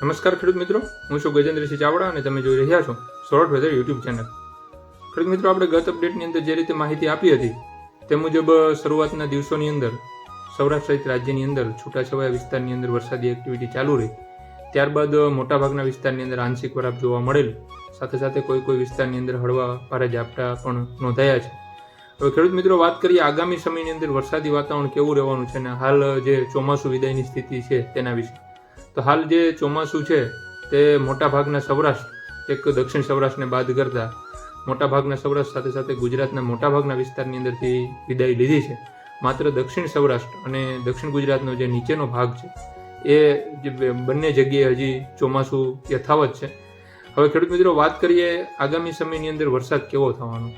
નમસ્કાર ખેડૂત મિત્રો, હું છું ગજેન્દ્રસિંહ ચાવડા અને તમે જોઈ રહ્યા છો સોરઠ વેધર યુટ્યુબ ચેનલ. ખેડૂત મિત્રો, આપણે ગત અપડેટની અંદર જે રીતે માહિતી આપી હતી, તે મુજબ શરૂઆતના દિવસોની અંદર, સૌરાષ્ટ્ર સહિત રાજ્યની અંદર છૂટાછવાયા વિસ્તારની અંદર વરસાદી એક્ટિવિટી ચાલુ રહી. ત્યારબાદ મોટાભાગના વિસ્તારની અંદર આંશિક વરાપ જોવા મળેલ. સાથે સાથે કોઈ કોઈ વિસ્તારની અંદર હળવા ભારે ઝાપટા પણ નોંધાયા છે. હવે ખેડૂત મિત્રો, વાત કરીએ આગામી સમયની અંદર વરસાદી વાતાવરણ કેવું રહેવાનું છે અને હાલ જે ચોમાસું વિદાયની સ્થિતિ છે તેના વિશે. તો હાલ જે ચોમાસું છે, તે મોટાભાગના સૌરાષ્ટ્ર, એક દક્ષિણ સૌરાષ્ટ્રને બાદ કરતા મોટાભાગના સૌરાષ્ટ્ર સાથે સાથે ગુજરાતના મોટાભાગના વિસ્તારની અંદરથી વિદાય લીધી છે. માત્ર દક્ષિણ સૌરાષ્ટ્ર અને દક્ષિણ ગુજરાતનો જે નીચેનો ભાગ છે, એ જે બંને જગ્યાએ હજી ચોમાસું યથાવત છે. હવે ખેડૂત મિત્રો, વાત કરીએ આગામી સમયની અંદર વરસાદ કેવો થવાનો?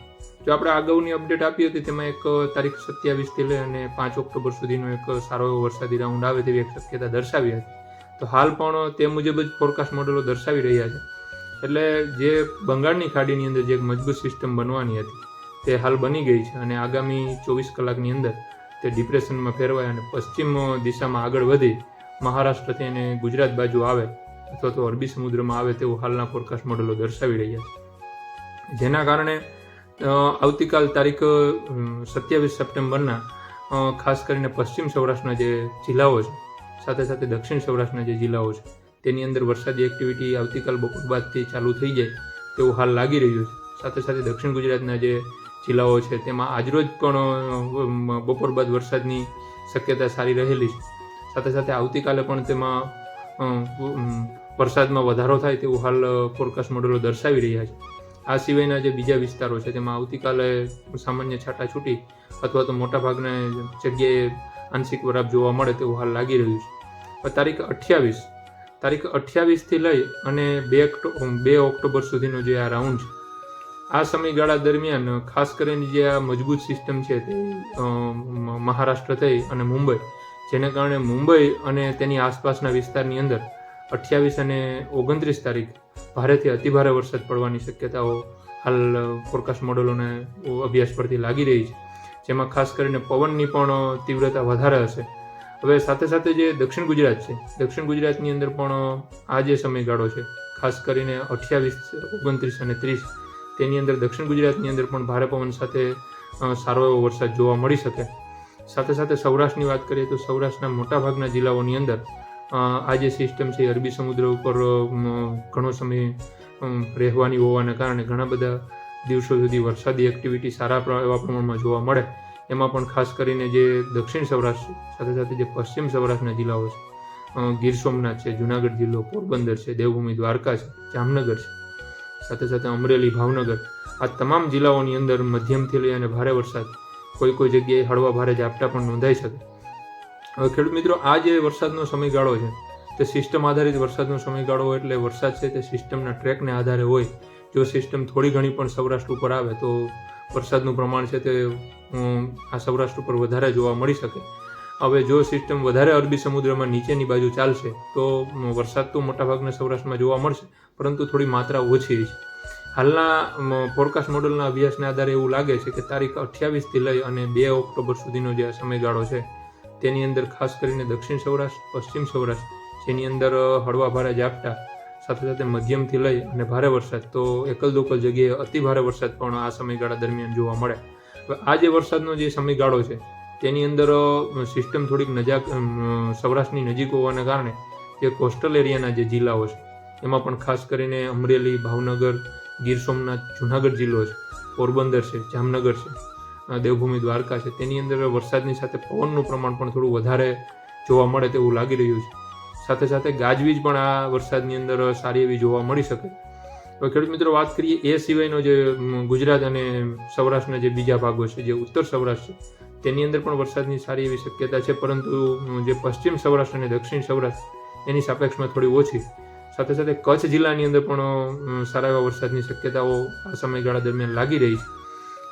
જો આપણે અગાઉની અપડેટ આપી હતી, તેમાં એક તારીખ સત્યાવીસથી લઈ અને પાંચ ઓક્ટોબર સુધીનો એક સારો એવો વરસાદી રાઉન્ડ આવે તેવી એક શક્યતા દર્શાવી હતી. તો હાલ પણ તે મુજબ જ ફોરકાસ્ટ મોડેલો દર્શાવી રહ્યા છે. એટલે જે બંગાળની ખાડીની અંદર જે એક મજબૂત સિસ્ટમ બનવાની હતી, તે હાલ બની ગઈ છે અને આગામી ચોવીસ કલાકની અંદર તે ડિપ્રેશનમાં ફેરવાય અને પશ્ચિમ દિશામાં આગળ વધી, મહારાષ્ટ્રથી અને ગુજરાત બાજુ આવે અથવા તો અરબી સમુદ્રમાં આવે તેવું હાલના ફોરકાસ્ટ મોડેલો દર્શાવી રહ્યા છે. જેના કારણે આવતીકાલ તારીખ સત્યાવીસ સપ્ટેમ્બરના ખાસ કરીને પશ્ચિમ સૌરાષ્ટ્રના જે જિલ્લાઓ છે સાથે સાથે દક્ષિણ સૌરાષ્ટ્રના જે જિલ્લાઓ છે, તેની અંદર વરસાદી એક્ટિવિટી આવતીકાલ બપોર બાદથી ચાલુ થઈ જાય તેવું હાલ લાગી રહ્યું છે. સાથે સાથે દક્ષિણ ગુજરાતના જે જિલ્લાઓ છે, તેમાં આજરોજ પણ બપોર બાદ વરસાદની શક્યતા સારી રહેલી છે. સાથે સાથે આવતીકાલે પણ તેમાં વરસાદમાં વધારો થાય તેવું હાલ ફોરકાસ્ટ મોડેલો દર્શાવી રહ્યા છે. આ સિવાયના જે બીજા વિસ્તારો છે, તેમાં આવતીકાલે સામાન્ય છાટાછૂટી અથવા તો મોટાભાગના જગ્યાએ આંશિક વરાપ જોવા મળે તેવું હાલ લાગી રહ્યું છે. તારીખ અઠ્યાવીસ, તારીખ અઠ્યાવીસથી લઈ અને બે બે ઓક્ટોબર સુધીનો જે આ રાઉન્ડ છે, આ સમયગાળા દરમિયાન ખાસ કરીને જે આ મજબૂત સિસ્ટમ છે તે મહારાષ્ટ્ર થઈ અને મુંબઈ, જેને કારણે મુંબઈ અને તેની આસપાસના વિસ્તારની અંદર અઠ્યાવીસ અને ઓગણત્રીસ તારીખ ભારેથી અતિભારે વરસાદ પડવાની શક્યતાઓ હાલ ફોરકાસ્ટ મોડેલોને અભ્યાસ પરથી લાગી રહી છે. જેમાં ખાસ કરીને પવનની પણ તીવ્રતા વધારે હશે. હવે સાથે સાથે જે દક્ષિણ ગુજરાત છે, દક્ષિણ ગુજરાતની અંદર પણ આ જે સમયગાળો છે, ખાસ કરીને અઠ્યાવીસ, ઓગણત્રીસ અને ત્રીસ, તેની અંદર દક્ષિણ ગુજરાતની અંદર પણ ભારે પવન સાથે સારો એવો વરસાદ જોવા મળી શકે. સાથે સાથે સૌરાષ્ટ્રની વાત કરીએ તો સૌરાષ્ટ્રના મોટાભાગના જિલ્લાઓની અંદર આ જે સિસ્ટમ છે અરબી સમુદ્ર ઉપર ઘણો સમય રહેવાની હોવાના કારણે ઘણા બધા દિવસો સુધી વરસાદી એક્ટિવિટી સારા એવા પ્રમાણમાં જોવા મળે. એમાં પણ ખાસ કરીને જે દક્ષિણ સૌરાષ્ટ્ર, સાથે સાથે જે પશ્ચિમ સૌરાષ્ટ્રના જિલ્લાઓ છે ગીર સોમનાથ છે, જુનાગઢ જિલ્લો, પોરબંદર છે, દેવભૂમિ, દ્વારકા છે, જામનગર છે, સાથે સાથે અમરેલી, ભાવનગર. આ તમામ જિલ્લાઓની અંદર મધ્યમથી લઈ અને ભારે વરસાદ, કોઈ કોઈ જગ્યાએ હળવા ભારે ઝાપટા પણ નોંધાઈ શકે. હવે ખેડૂત મિત્રો, આ જે વરસાદનો સમયગાળો છે, તે સિસ્ટમ આધારિત વરસાદનો સમયગાળો એટલે વરસાદ છે તે સિસ્ટમના ટ્રેકને આધારે હોય. જો સિસ્ટમ થોડી ઘણી પણ સૌરાષ્ટ્ર ઉપર આવે તો વરસાદનું પ્રમાણ છે તે આ સૌરાષ્ટ્ર ઉપર વધારે જોવા મળી શકે. હવે જો સિસ્ટમ વધારે અરબી સમુદ્રમાં નીચેની બાજુ ચાલશે, તો વરસાદ તો મોટાભાગના સૌરાષ્ટ્રમાં જોવા મળશે, પરંતુ થોડી માત્રા ઓછી છે. હાલના ફોરકાસ્ટ મોડલના અભ્યાસને આધારે એવું લાગે છે કે તારીખ અઠ્યાવીસથી લઈ અને બે ઓક્ટોબર સુધીનો જે સમયગાળો છે, તેની અંદર ખાસ કરીને દક્ષિણ સૌરાષ્ટ્ર, પશ્ચિમ સૌરાષ્ટ્ર, જેની અંદર હળવા ભારે ઝાપટા સાથે સાથે મધ્યમથી લઈ અને ભારે વરસાદ, તો એકલ દોકલ જગ્યાએ અતિ ભારે વરસાદ પણ આ સમયગાળા દરમિયાન જોવા મળે. હવે આ જે વરસાદનો જે સમયગાળો છે, તેની અંદર સિસ્ટમ થોડીક નજાક સૌરાષ્ટ્રની નજીક હોવાના કારણે જે કોસ્ટલ એરિયાના જે જિલ્લાઓ છે, એમાં પણ ખાસ કરીને અમરેલી, ભાવનગર, ગીર સોમનાથ, જુનાગઢ જિલ્લો છે, પોરબંદર છે, જામનગર છે દેવભૂમિ દ્વારકા છે, તેની અંદર વરસાદની સાથે પવનનું પ્રમાણ પણ થોડું વધારે જોવા મળે તેવું લાગી રહ્યું છે. સાથે સાથે ગાજવીજ પણ આ વરસાદની અંદર સારી એવી જોવા મળી શકે. હવે ખેડૂત મિત્રો, વાત કરીએ એ સિવાયનો જે ગુજરાત અને સૌરાષ્ટ્રના જે બીજા ભાગો છે, જે ઉત્તર સૌરાષ્ટ્ર છે, તેની અંદર પણ વરસાદની સારી એવી શક્યતા છે, પરંતુ જે પશ્ચિમ સૌરાષ્ટ્ર અને દક્ષિણ સૌરાષ્ટ્ર એની સાપેક્ષમાં થોડી ઓછી. સાથે સાથે કચ્છ જિલ્લાની અંદર પણ સારા એવા વરસાદની શક્યતાઓ આ સમયગાળા દરમિયાન લાગી રહી છે.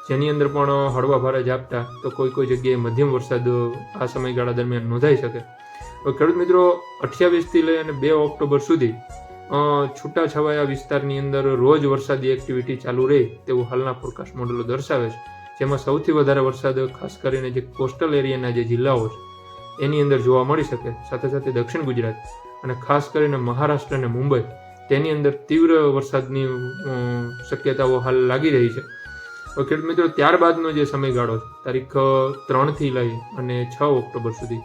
જેની અંદર પણ હળવા ભારે ઝાપટા તો કોઈ કોઈ જગ્યાએ મધ્યમ વરસાદ આ સમયગાળા દરમિયાન નોંધાઈ શકે. ખેડૂત મિત્રો, અઠ્યાવીસથી લઈ અને બે ઓક્ટોબર સુધી છૂટાછવાયા વિસ્તારની અંદર રોજ વરસાદી એક્ટિવિટી ચાલુ રહે તેવું હાલના ફોરકાસ્ટ મોડેલો દર્શાવે છે. જેમાં સૌથી વધારે વરસાદ, ખાસ કરીને જે કોસ્ટલ એરિયાના જે જિલ્લાઓ છે, એની અંદર જોવા મળી શકે. સાથે સાથે દક્ષિણ ગુજરાત અને ખાસ કરીને મહારાષ્ટ્ર અને મુંબઈ, તેની અંદર તીવ્ર વરસાદની શક્યતાઓ હાલ લાગી રહી છે. ખેડૂત મિત્રો, ત્યારબાદનો જે સમયગાળો છે, તારીખ ત્રણથી લઈ અને છ ઓક્ટોબર સુધી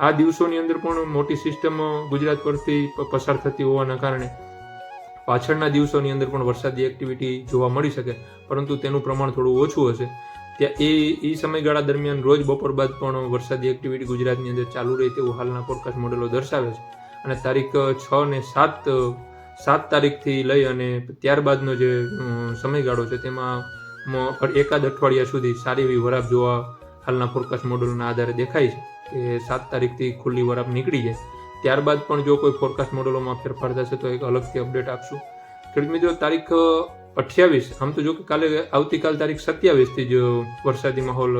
આ દિવસોની અંદર પણ મોટી સિસ્ટમ ગુજરાત પરથી પસાર થતી હોવાના કારણે પાછળના દિવસોની અંદર પણ વરસાદી એક્ટિવિટી જોવા મળી શકે. પરંતુ તેનું પ્રમાણ થોડું ઓછું હશે. ત્યાં એ એ સમયગાળા દરમિયાન રોજ બપોર બાદ પણ વરસાદી એક્ટિવિટી ગુજરાતની અંદર ચાલુ રહે તેવું હાલના ફોરકાસ્ટ મોડેલો દર્શાવે છે. અને તારીખ છ ને સાત સાત તારીખથી લઈ અને ત્યારબાદનો જે સમયગાળો છે તેમાં એકાદ અઠવાડિયા સુધી સારી એવી વરાપ જોવા હાલના ફોરકાસ્ટ મોડેલોના આધારે દેખાય છે. કે સાત તારીખથી ખુલ્લી વરાપ નીકળી જાય. ત્યારબાદ પણ જો કોઈ ફોરકાસ્ટ મોડેલોમાં ફેરફાર થશે તો એક અલગથી અપડેટ આપશું. ખેડૂત મિત્રો, તારીખ અઠ્યાવીસ. આમ તો જો કે કાલે આવતીકાલ તારીખ સત્યાવીસથી જ વરસાદી માહોલ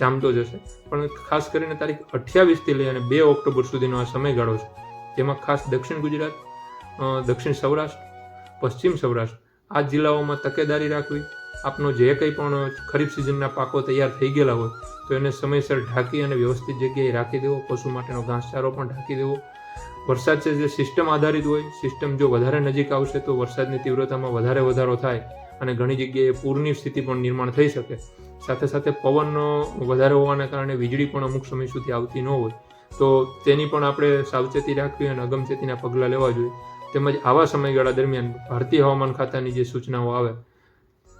જામતો જશે. પણ ખાસ કરીને તારીખ અઠ્યાવીસથી લઈ અને બે ઓક્ટોબર સુધીનો આ સમયગાળો છે. જેમાં ખાસ દક્ષિણ ગુજરાત દક્ષિણ સૌરાષ્ટ્ર, પશ્ચિમ સૌરાષ્ટ્ર. આ જિલ્લાઓમાં તકેદારી રાખવી આપનો જે કંઈ પણ ખરીફ સિઝનના પાકો તૈયાર થઈ ગયેલા હોય, તો એને સમયસર ઢાંકી અને વ્યવસ્થિત જગ્યાએ રાખી દેવો. પશુ માટેનો ઘાસચારો પણ ઢાંકી દેવો. વરસાદ છે જે સિસ્ટમ આધારિત હોય, સિસ્ટમ જો વધારે નજીક આવશે તો વરસાદની તીવ્રતામાં વધારે વધારો થાય અને ઘણી જગ્યાએ પૂરની સ્થિતિ પણ નિર્માણ થઈ શકે. સાથે સાથે પવનનો વધારે હોવાના કારણે વીજળી પણ અમુક સમય સુધી આવતી ન હોય. તો તેની પણ આપણે સાવચેતી રાખવી અને અગમચેતીના પગલાં લેવા જોઈએ. તેમજ આવા સમયગાળા દરમિયાન ભારતીય હવામાન ખાતાની જે સૂચનાઓ આવે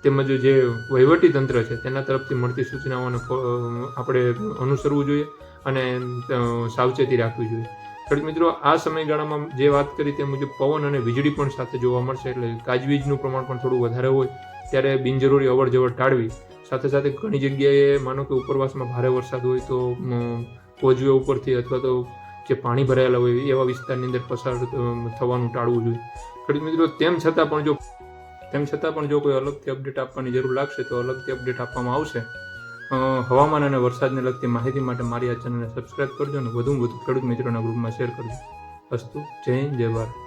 તેમજ જે વહીવટી તંત્ર છે, તેના તરફથી મળતી સૂચનાઓને આપણે અનુસરવું જોઈએ અને સાવચેતી રાખવી જોઈએ. ખેડૂત મિત્રો, આ સમયગાળામાં જે વાત કરી તે મુજબ પવન અને વીજળી પણ સાથે જોવા મળશે, એટલે ગાજવીજનું પ્રમાણ પણ થોડું વધારે હોય, ત્યારે બિનજરૂરી અવર જવર ટાળવી. સાથે સાથે ઘણી જગ્યાએ માનો કે ઉપરવાસમાં ભારે વરસાદ હોય તો કોજવે ઉપરથી અથવા તો જે પાણી ભરાયેલા હોય એવા વિસ્તારની અંદર પસાર થવાનું ટાળવું જોઈએ. ખેડૂત મિત્રો, તેમ છતાં પણ જો તેમ છતાં પણ જો કોઈ અલગથી અપડેટ આપવાની જરૂર લાગશે તો અલગથી અપડેટ આપવામાં આવશે. હવામાન અને વરસાદને લગતી માહિતી માટે મારી આ ચેનલને સબસ્ક્રાઇબ કરજો અને વધુમાં વધુ ખેડૂત મિત્રોના ગ્રુપમાં શેર કરજો. અસ્તુ, જય હિન્દ, જય ભારત.